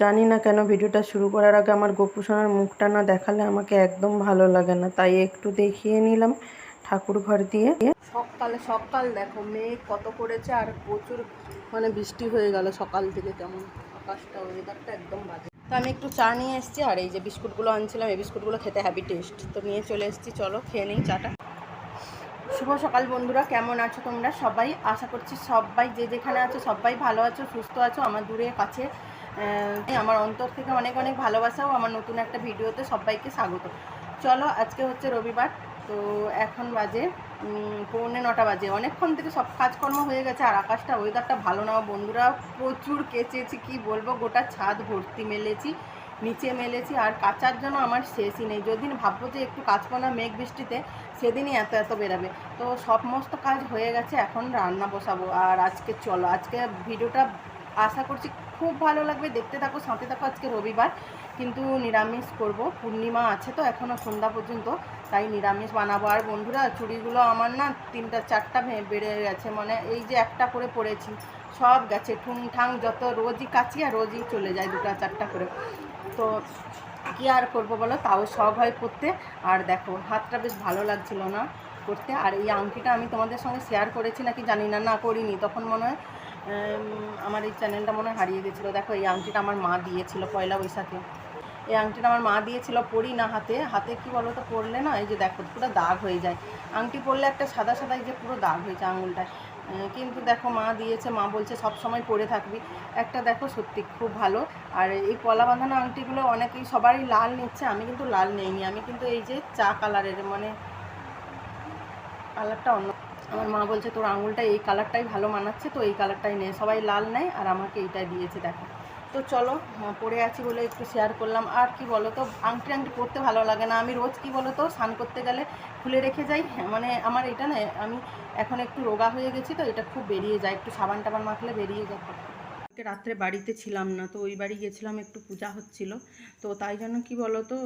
জানি না কেন ভিডিওটা শুরু করার আগে আমার গোপুসোনার মুখটা না দেখালে আমাকে একদম ভালো লাগে না, তাই একটু দেখিয়ে নিলাম ঠাকুর ঘর দিয়ে। সকালে, সকাল দেখো, মেঘ কত করেছে আর প্রচুর মানে বৃষ্টি হয়ে গেল সকাল থেকে কেমন আকাশটা ওয়েদারটা একদম বাজে। তো আমি একটু চা নিয়ে এসেছি, আর এই যে বিস্কুটগুলো আনছিলাম, এই বিস্কুটগুলো খেতে হ্যাভি টেস্ট তো নিয়ে চলে এসেছি, চলো খেয়ে নিই চাটা। শুভ সকাল বন্ধুরা, কেমন আছো তোমরা? সবাই আশা করছি সবাই যে যেখানে আছো, সবাই ভালো আছো, সুস্থ আছো, আমার দূরে, কাছে আমার অন্তর থেকে অনেক অনেক ভালোবাসা ও আমার নতুন একটা ভিডিওতে সবাইকে স্বাগত। চলো, আজকে হচ্ছে রবিবার, তো এখন বাজে পৌনে নটা বাজে। অনেকক্ষণ থেকে সব কাজকর্ম হয়ে গেছে, আর আকাশটা ওয়েদারটা ভালো না। বন্ধুরা প্রচুর কেচেছি, কি বলব, গোটা ছাদ ভর্তি মেলেছি, নিচে মেলেছি, আর কাচার জন্য আমার শেষই নেই। যেদিন ভাববো যে একটু কাচবো না মেঘ বৃষ্টিতে, সেদিনই এত এত বেরাবে। তো সমস্ত কাজ হয়ে গেছে, এখন রান্না বসাবো। আর আজকে চলো, আজকে ভিডিওটা আশা করছি খুব ভালো লাগবে। দেখতে থাকো, সাথে থাকো আজকে রবিবার। কিন্তু নিরামিষ করব। পূর্ণিমা আছে তো এখনও সন্ধ্যা পর্যন্ত। তাই নিরামিষ বানাবো। আর বন্ধুরা, চুড়িগুলো আমার না তিনটা, চারটা বেড়ে গেছে। মানে এই যে একটা করে পড়েছি, সব গেছে। ঠুং ঠাং যত রোজই কাচি আর রোজই চলে যায় দুটা, চারটা করে। তো কী আর করব বলো? তাও সব হয় করতে আর দেখো, হাতটা বেশ ভালো লাগছিল না করতে। আর এই আংটিটা আমি তোমাদের সঙ্গে শেয়ার করেছি নাকি জানি না না করিনি। তখন মনে হয় আমার এই চ্যানেলটা মনে হয় হারিয়ে গেছিল। দেখো, এই আংটিটা আমার মা দিয়েছিল পয়লা বৈশাখে। এই আংটিটা আমার মা দিয়েছিল পরি না হাতে। হাতে কি বলো তো পরলে না, এই যে দেখো, পুরো দাগ হয়ে যায়। আংটি পরলে একটা সাদা সাদা এই যে পুরো দাগ হয়েছে আঙুলটায়। কিন্তু দেখো, মা দিয়েছে, মা বলছে, সব সময় পরে থাকবি। একটা দেখো, সত্যি খুব ভালো। আর এই পলা বাঁধানো আংটিগুলো অনেকেই, সবারই লাল নিচ্ছে, আমি কিন্তু লাল নেইনি। আমি কিন্তু এই যে চা কালারের মানে কালারটা অন্য আমার মা বলছে তোর আঙুলটা এই কালারটাই ভালো মানাচ্ছে তো এই কালারটাই নে। সবাই লাল নেয় আর আমাকে এইটাই দিয়েছে দেখো। তো চলো হ্যাঁ, পরে আছি বলে একটু শেয়ার করলাম। আর কি বলো তো আংটি আংটি পরতে ভালো লাগে না। আমি রোজ কি বলো তো স্নান করতে গেলে খুলে রেখে যাই। হ্যাঁ, মানে আমার এটা না আমি এখন একটু রোগা হয়ে গেছি তো এটা খুব বেরিয়ে যায়। একটু সাবান টাবান মাখলে বেরিয়ে যায়। আজকে রাত্রে বাড়িতে ছিলাম না তো ওই বাড়ি গেছিলাম একটু পূজা হচ্ছিল। তো তাই জন্য কি বলো তো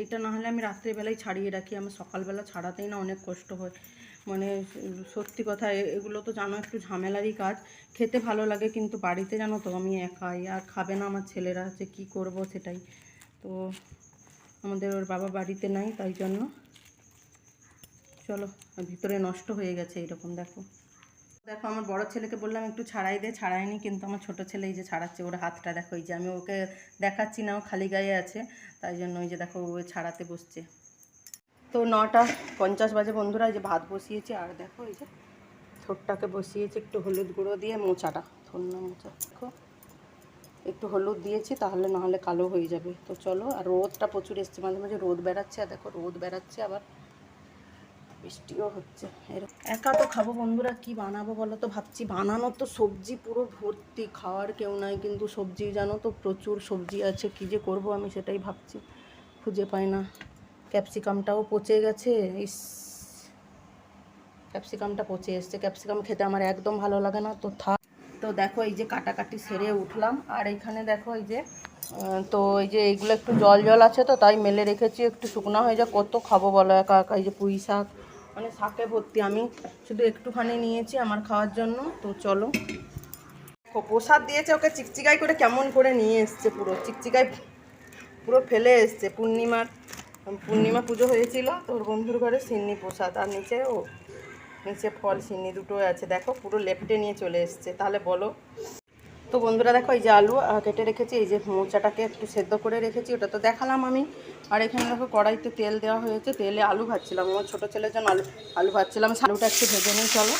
এইটা না হলে আমি রাত্রেবেলায় ছাড়িয়ে রাখি। আমার সকালবেলা ছাড়াতেই না অনেক কষ্ট হয়। মানে সত্যি কথা এগুলো তো জানো, একটু ঝামেলারই কাজ। খেতে ভালো লাগে, কিন্তু বাড়িতে জানো তো, আমি একাই, আর খাবে না আমার ছেলেরা, যে কি করব সেটাই। তো আমাদের ওর বাবা বাড়িতে নাই, তাই জন্য। চলো, ভিতরে নষ্ট হয়ে গেছে এইরকম, দেখো। দেখো, আমার বড় ছেলেকে বললাম, একটু ছাড়াই দে ছাড়াইনি কিন্তু আমার ছোট ছেলে এই যে ছাড়াচ্ছে, ওর হাতটা দেখো, এই যে আমি ওকে দেখাচ্ছি না, ও খালি গায়ে আছে। তাই জন্য ওই যে দেখো, ও ছাড়াতে বসছে। তো নটা পঞ্চাশ বাজে বন্ধুরা যে ভাত বসিয়েছে, আর দেখো এই যে ঠোঁটটাকে বসিয়েছে, একটু হলুদ গুঁড়ো দিয়ে মোচাটা থন্না মোচা। দেখো, একটু হলুদ দিয়েছি, তাহলে নাহলে কালো হয়ে যাবে। তো চলো, আর রোদটা প্রচুর এসছে, মাঝে মাঝে রোদ বেড়াচ্ছে, আর দেখো রোদ বেড়াচ্ছে, আবার বৃষ্টিও হচ্ছে। এরকম। একা তো খাব বন্ধুরা, কি বানাবো বলো তো? ভাবছি বানানো তো সবজি পুরো ভর্তি, খাওয়ার কেউ নাই, কিন্তু সবজি জানো তো প্রচুর সবজি আছে, কি যে করব আমি সেটাই ভাবছি, খুঁজে পাই না। ক্যাপসিকামটাও পচে গেছে, ইস। ক্যাপসিকামটা পচে এসছে। ক্যাপসিকাম খেতে আমার একদম ভালো লাগে না, তো থাক। তো দেখো, এই যে কাটাকাটি সেরে উঠলাম। আর এখানে দেখো, এই যে তো এই যে এইগুলো একটু জল জল আছে তো, তাই মেলে রেখেছি। একটু শুকনো হয়ে যায় কত খাব বলো একা একা? এই যে পুঁই শাক মানে শাকে ভর্তি আমি। শুধু একটুখানি নিয়েছি আমার খাওয়ার জন্য, তো চলো। প্রসাদ দিয়েছে ওকে চিকচিকাই করে, কেমন করে নিয়ে এসছে পুরো। চিকচিকাই পুরো ফেলে এসছে, পূর্ণিমার পূর্ণিমা পুজো হয়েছিল তোর বন্ধুর ঘরে সিন্নি প্রসাদ, আর নিচে ও, নিচে ফল, সিন্নি দুটোই আছে। দেখো, পুরো লেপটে নিয়ে চলে এসছে। তাহলে বলো। তো বন্ধুরা, দেখো, এই যে আলু কেটে রেখেছি, এই যে মোচাটাকে একটু সেদ্ধ করে রেখেছি, ওটা তো দেখালাম আমি। আর এখানে দেখো, কড়াইতে তেল দেওয়া হয়েছে, তেলে আলু ভাজছিলাম। আমার ছোটো ছেলের জন্য আলু আলু ভাজছিলাম। আলুটা একটু ভেজে নিই, চলো।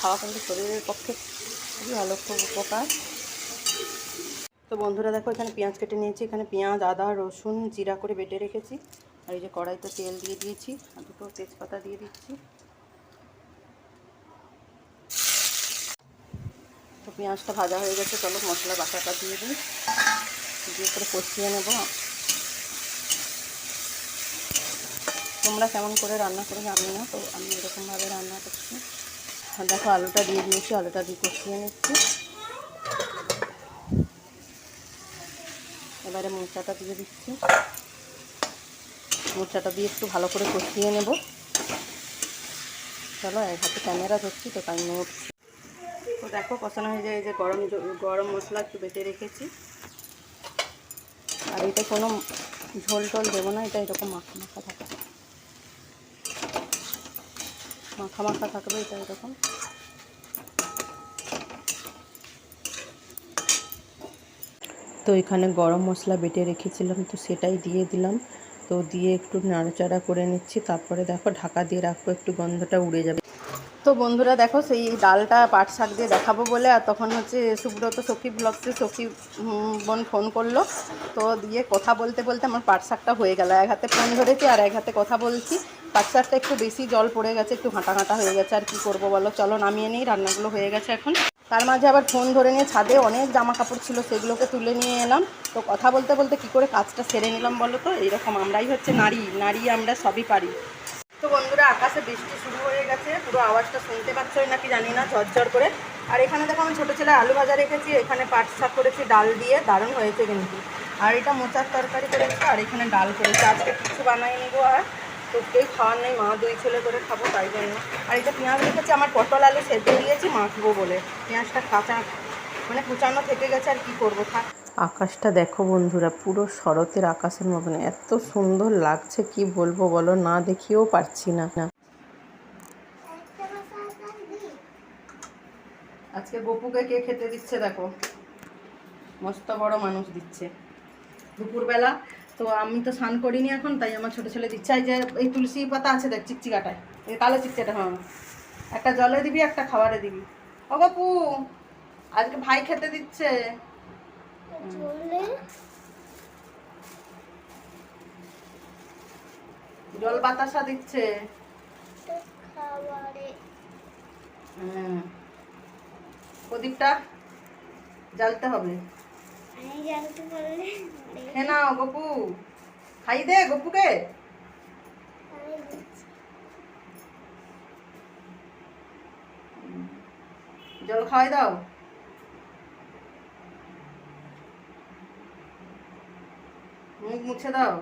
খাওয়া কিন্তু শরীরের পক্ষে খুবই ভালো, খুব উপকার। তো বন্ধুরা দেখো, এখানে পেঁয়াজ কেটে নিয়েছি। এখানে পেঁয়াজ, আদা, রসুন জিরা করে বেটে রেখেছি। আর এই যে কড়াইতে তেল দিয়ে দিয়েছি আর দুটো তেজপাতা দিয়ে দিচ্ছি। তো পেঁয়াজটা ভাজা হয়ে গেছে, চলো মশলা বাটাটা দিয়ে দিই। দিয়ে করে কষিয়ে নেব। তোমরা কেমন করে রান্না করে জানি না, তো আমি এরকমভাবে রান্না করছি। দেখো, আলুটা দিয়ে দিয়েছি, আলুটা দিয়ে কষিয়ে নিচ্ছি। এবারে মোচাটা দিয়ে দিচ্ছি। মোচাটা দিয়ে একটু ভালো করে কষিয়ে নেব। চলো, এক হাতে ক্যামেরা ধরছি তো, তাই নড়ছি। তো দেখো, কষানো হয়ে যায় যে গরম গরম মশলা একটু বেটে রেখেছি। আর এটা কোনো ঝোল টোল দেবো না, এটা এরকম মাখা মাখা থাকবে মাখা মাখা থাকবে, এটা এরকম। তো এখানে গরম মশলা বেটে রেখেছিলাম, তো সেটাই দিয়ে দিলাম। তো দিয়ে একটু নাড়াচাড়া করে নিচ্ছি, তারপরে দেখো ঢাকা দিয়ে রাখব, একটু গন্ধটা উড়ে যাবে। তো বন্ধুরা দেখো সেই ডালটা পাট শাক দিয়ে দেখাবো বলে, আর তখন হচ্ছে সুব্রত সখী ব্লগসে সখী বোন ফোন করল। তো দিয়ে কথা বলতে বলতে আমার পাট শাকটা হয়ে গেল। এক হাতে ফোন ধরেছি আর এক হাতে কথা বলছি। পাট শাকটা একটু বেশি জল পড়ে গেছে, একটু হাঁটা হাঁটা হয়ে গেছে, আর কি করব বলো? চলো নামিয়ে নিই, রান্নাগুলো হয়ে গেছে এখন। তার মাঝে আবার ফোন ধরে নিয়ে ছাদে অনেক জামা কাপড় ছিল, সেগুলোকে তুলে নিয়ে এলাম। তো কথা বলতে বলতে কি করে কাজটা সেরে নিলাম বলো তো? এইরকম আমরাই হচ্ছে নারী নারী আমরা সবই পারি। তো বন্ধুরা, আকাশে বৃষ্টি শুরু হয়ে গেছে, পুরো আওয়াজটা শুনতে পাচ্ছই নাকি জানি না, ঝরঝর করে। আর এখানে দেখো আমি ছোটো ছেলে আলু ভাজা রেখেছি, এখানে পাট শাক করেছি, ডাল দিয়ে, দারুণ হয়েছে কিন্তু। আর এটা মোচার তরকারি করেছি আর এখানে ডাল করেছি। আজকে কিছু বানাই নিবো আর। তো কেউ খাওয়ার নেই, মা দুই ছেলে করে খাব, তাই জন্য। আর এটা পেঁয়াজ রেখেছি, আমার পটল আলু সেদ্ধ দিয়েছি মাখবো বলে। পেঁয়াজটা কাঁচা মানে কুচানো থেকে গেছে, আর কি করব, থাক। আকাশটা দেখো বন্ধুরা, পুরো শরতের আকাশের মতন, এত সুন্দর লাগছে, কি বলব বলো, না দেখিয়েও পারছি না। আজকে গপুকে কে খেতে দিচ্ছে দেখো, মস্ত বড় মানুষ দিচ্ছে। দুপুরবেলা তো আমি তো স্নান করিনি এখন তাই আমার ছোটো ছেলে দিচ্ছে। যে এই তুলসী পাতা আছে দেখ চিকচিকাটায় এই কালো চিকচিকাটা হ্যাঁ একটা জলে দিবি একটা খাবারে দিবি। ও গপু আজকে ভাই খেতে দিচ্ছে। জল? বাতাসা দিচ্ছে। হুম প্রদীপটা জ্বালতে হবে। হে নাও গপু খাই দে গপুকে জল খাওয়াই দাও মুখ মুছে দাও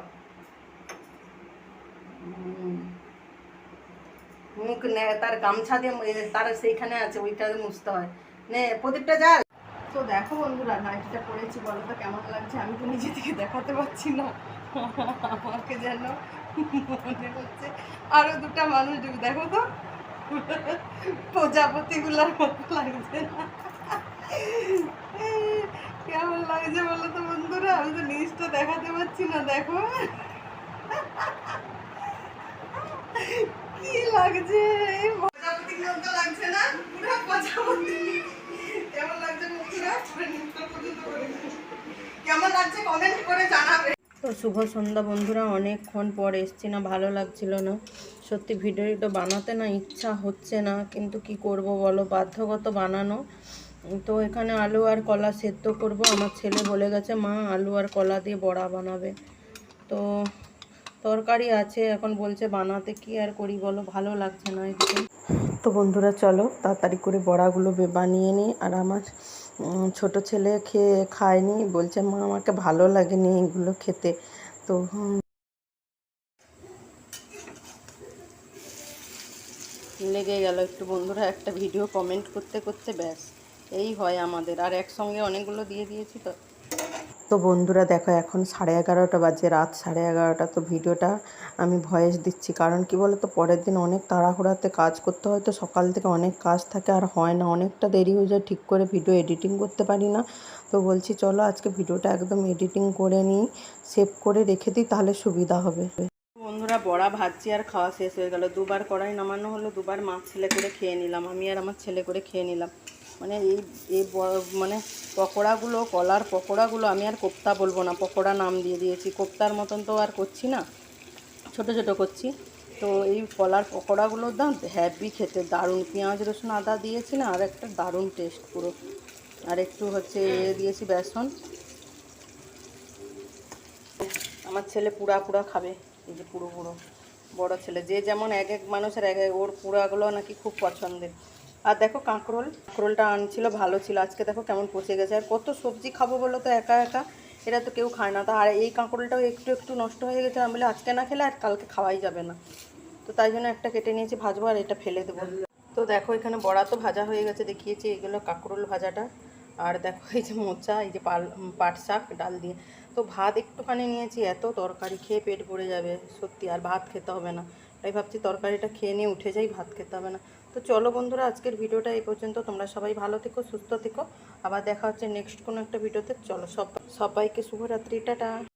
মুখ নে তার গামছা দিয়ে তার সেইখানে আছে ওইটা মুছতে হয় নে, প্রদীপটা যাল তো দেখো বন্ধুরা, নাইটিটা পরেছি বলো তো কেমন লাগছে? আমি তো নিজে থেকে দেখাতে পারছি না। আমাকে যেন মনে হচ্ছে আরও দুটা মানুষ ঢুক- দেখো তো, প্রজাপতিগুলার মতো লাগছে না। কেমন লাগছে বলো তো বন্ধুরা? আমি তো নিচটা দেখাতে পারছি না, দেখো। কি লাগছে? প্রজাপতির লাগছে না, পুরো প্রজাপতি। তো শুভ সন্ধ্যা বন্ধুরা, অনেকক্ষণ পর এসছি না, ভালো লাগছিল না। সত্যি ভিডিওটা বানাতে না ইচ্ছা হচ্ছে না, কিন্তু কি করব বলো? বাধ্যগত বানানো। তো এখানে আলু আর কলা সেদ্ধ করব। আমার ছেলে বলে গেছে, মা, আলু আর কলা দিয়ে বড়া বানাবে। তো তরকারি আছে, এখন বলছে বানাতে কি আর করি বলো? ভালো লাগছে না এদিকে তো বন্ধুরা চলো, তাড়াতাড়ি করে বড়াগুলো বানিয়ে নিই। আর আমার ছোট ছেলে খেয়ে, খায়নি, বলছে, মা, আমাকে ভালো লাগেনি এগুলো খেতে। তো লেগে গেল একটু বন্ধুরা, একটা ভিডিও কমেন্ট করতে করতে ব্যাস, এই হয় আমাদের। আর একসঙ্গে অনেকগুলো দিয়ে দিয়েছি তো। তো বন্ধুরা দেখো, এখন সাড়ে এগারোটা বাজে, রাত সাড়ে এগারোটা। তো ভিডিওটা আমি ভয়েস দিচ্ছি, কারণ কি বলো তো পরের দিন অনেক তাড়াহুড়াতে কাজ করতে হয়, তো সকাল থেকে অনেক কাজ থাকে আর হয় না। অনেকটা দেরি হয়ে যায়, ঠিক করে ভিডিও এডিটিং করতে পারি না। তো বলছি, চলো আজকে ভিডিওটা একদম এডিটিং করে নিই, সেভ করে রেখে দিই, তাহলে সুবিধা হবে। বন্ধুরা, বড়া ভাজছি আর খাওয়া শেষ হয়ে গেল। দুবার কড়াই নামানো হলো, দুবার মাছ ছেলে করে খেয়ে নিলাম। আমি আর আমার ছেলে করে খেয়ে নিলাম। মানে এই এই মানে পকোড়াগুলো কলার পকোড়াগুলো আমি আর কোপ্তা বলব না। পকোড়া নাম দিয়ে দিয়েছি। কোপ্তার মতন তো আর করছি না। ছোট ছোট করছি। তো এই কলার পকোড়াগুলোর দাম হ্যাভি খেতে। দারুণ পেঁয়াজ রসুন আদা দিয়েছি না আর একটা দারুণ টেস্ট পুরো। আর একটু হচ্ছে এ দিয়েছি বেসন। আমার ছেলে পুরা পুরা খাবে এই যে পুরো পুরো। বড় ছেলে। যে যেমন এক এক মানুষের এক এক ওর পুরাগুলো নাকি খুব পছন্দের। আর দেখো কাঁকরোল, কাঁকরোলটা আনছিল, ভালো ছিল। আজকে দেখো কেমন পচে গেছে। আর কত সবজি খাব বলো তো, একা একা? এটা তো কেউ খায় না। তা আর এই কাঁকরোলটাও একটু একটু নষ্ট হয়ে গেছে। আমি বলি আজকে না খেলে আর কালকে খাওয়াই যাবে না। তো তাই জন্য একটা কেটে নিয়েছি, ভাজবো আর এটা ফেলে দেবো। তো দেখো এখানে বড়া তো ভাজা হয়ে গেছে, দেখিয়েছি। এগুলো কাঁকরোল ভাজাটা। আর দেখো এই যে মোচা, এই যে পাল পাট শাক, ডাল দিয়ে। তো ভাত একটুখানি নিয়েছি, এত তরকারি খেয়ে পেট ভরে যাবে, সত্যি। আর ভাত খেতে হবে না। তাই ভাবছি তরকারিটা খেয়ে নিয়ে উঠে যাই, ভাত খেতে হবে না। তো চলো বন্ধুরা, আজকের ভিডিওটা এই পর্যন্ত। তোমরা সবাই ভালো থেকো, সুস্থ থেকো। আবার দেখা হচ্ছে নেক্সট কোনো একটা ভিডিওতে। চলো সব সবাইকে শুভরাত্রি, টাটা।